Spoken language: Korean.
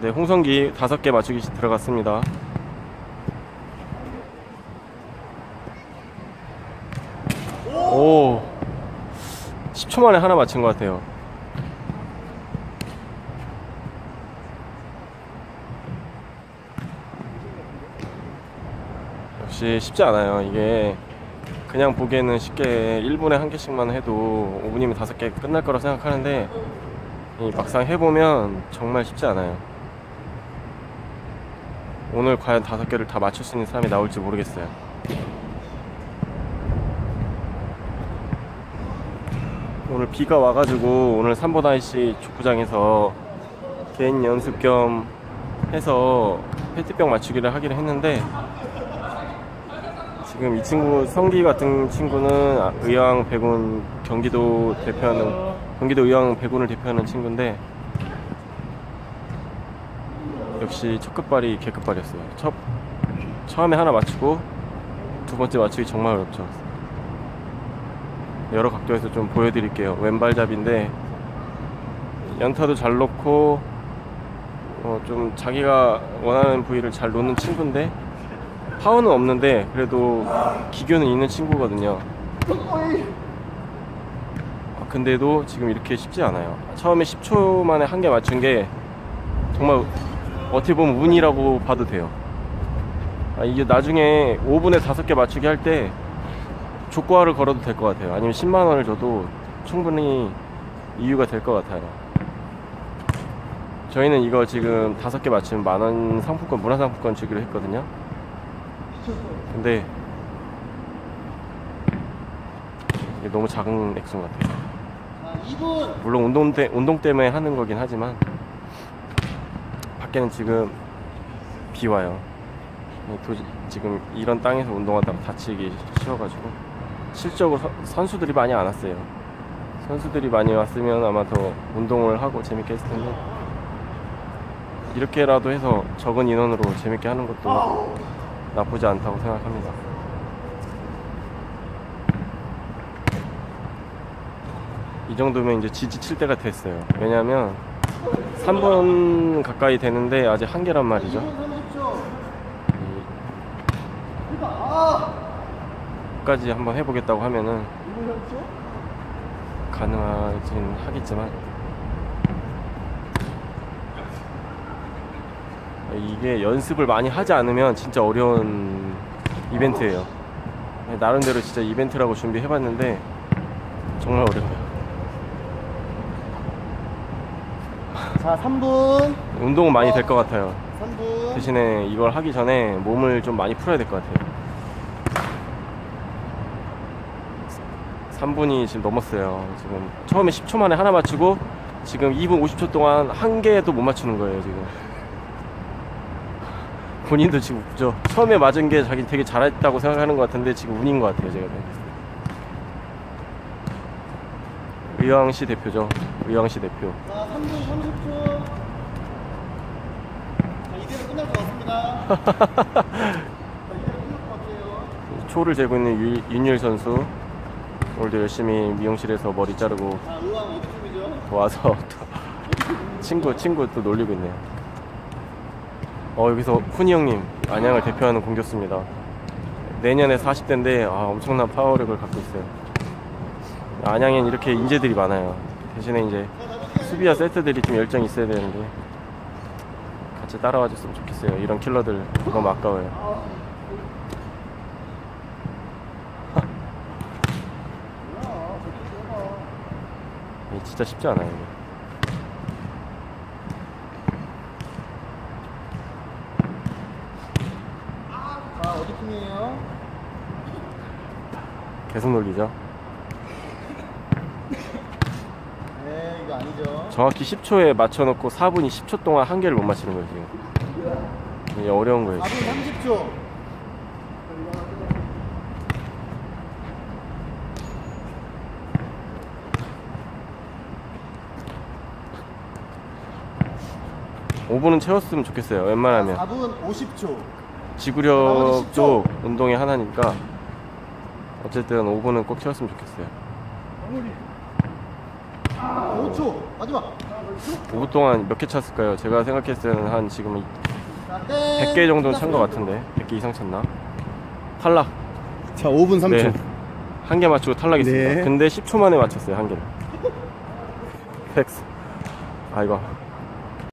네, 홍성기 다섯 개 맞추기 들어갔습니다. 오, 10초 만에 하나 맞춘 것 같아요. 역시 쉽지 않아요. 이게 그냥 보기에는 쉽게 1분에 한 개씩만 해도 5분이면 다섯 개 끝날 거라 생각하는데 이 막상 해보면 정말 쉽지 않아요. 오늘 과연 다섯 개를 다 맞출 수 있는 사람이 나올지 모르겠어요. 오늘 비가 와가지고 오늘 삼보다이씨 축구장에서 개인 연습 겸 해서 페트병 맞추기를 하기로 했는데 지금 이 친구 성기 같은 친구는 아, 의왕 배군 경기도 대표하는 경기도 의왕 배군을 대표하는 친구인데 역시 첫 끝발이 개끝발이었어요. 첫 처음에 하나 맞추고 두 번째 맞추기 정말 어렵죠. 여러 각도에서 좀 보여드릴게요. 왼발잡인데 연타도 잘 놓고 어, 좀 자기가 원하는 부위를 잘 놓는 친구인데 파워는 없는데 그래도 기교는 있는 친구거든요. 아, 근데도 지금 이렇게 쉽지 않아요. 처음에 10초 만에 한 개 맞춘 게 정말 어떻게 보면 운이라고 봐도 돼요. 아, 이게 나중에 5분에 5개 맞추기 할때 족과를 걸어도 될 것 같아요. 아니면 10만 원을 줘도 충분히 이유가 될 것 같아요. 저희는 이거 지금 5개 맞추면 만원 상품권, 문화상품권 주기로 했거든요. 근데 이게 너무 작은 액수 같아요. 자, 2분. 물론 운동, 때, 운동 때문에 하는 거긴 하지만 밖에는 지금 비 와요. 이 도시, 지금 이런 땅에서 운동하다가 다치기 쉬워가지고 실적으로 서- 선수들이 많이 안 왔어요. 선수들이 많이 왔으면 아마 더 운동을 하고 재밌게 했을 텐데 이렇게라도 해서 적은 인원으로 재밌게 하는 것도 나쁘지 않다고 생각합니다. 이 정도면 이제 지지 칠 때가 됐어요. 왜냐면 3분 가까이 되는데 아직 한 개란 말이죠. 2분 30초. 이! 끝까지 한번 해보겠다고 하면은 2분 30초? 가능하긴 하겠지만 이게 연습을 많이 하지 않으면 진짜 어려운 이벤트예요. 나름대로 진짜 이벤트라고 준비해봤는데 정말 어려워요. 자, 3분. 운동은 많이 될 것 같아요. 3분. 대신에 이걸 하기 전에 몸을 좀 많이 풀어야 될 것 같아요. 3분이 지금 넘었어요. 지금 처음에 10초 만에 하나 맞추고 지금 2분 50초 동안 한 개도 못 맞추는 거예요, 지금. 본인도 지금 그죠? 처음에 맞은 게 자기 되게 잘했다고 생각하는 것 같은데 지금 운인 것 같아요, 제가. 의왕시 대표죠. 의왕시 대표. 자, 3분 30초. 자, 이대로 끝날 것 같습니다. 자, 이대로 끝날 것 같아요. 초를 재고 있는 유, 윤율 선수. 오늘도 열심히 미용실에서 머리 자르고? 와서 또 친구 친구 또 놀리고 있네요. 어 여기서 훈이 형님 안양을 대표하는 공격수입니다. 내년에 40대인데 아, 엄청난 파워력을 갖고 있어요. 안양엔 이렇게 인재들이 많아요. 대신에 이제 수비와 세트들이 좀 열정이 있어야 되는데 같이 따라와 줬으면 좋겠어요. 이런 킬러들 너무 아까워요. 진짜 쉽지 않아요. 이게. 어디 팀이에요? 계속 놀리죠. 네, 이 거 아니죠. 정확히 10초에 맞춰놓고 4분이 10초 동안 한 개를 못 맞히는 거예요 지금 이게 어려운 거예요 4분 30초. 오 5분은 채웠으면 좋겠어요 웬만하면 4분 50초. 지구력도 운동의 하나니까 어쨌든 5분은 꼭 채웠으면 좋겠어요 5초. 마지막. 5분 동안 몇 개 찼을까요? 제가 생각했을 때는 한 지금 자, 땡. 100개 정도는 찬 것 같은데 100개 이상 찼나? 탈락 자, 5분 3초. 네. 한 개 맞추고 탈락했습니다 네. 근데 10초 만에 맞췄어요 한 개를 팩스 아 이거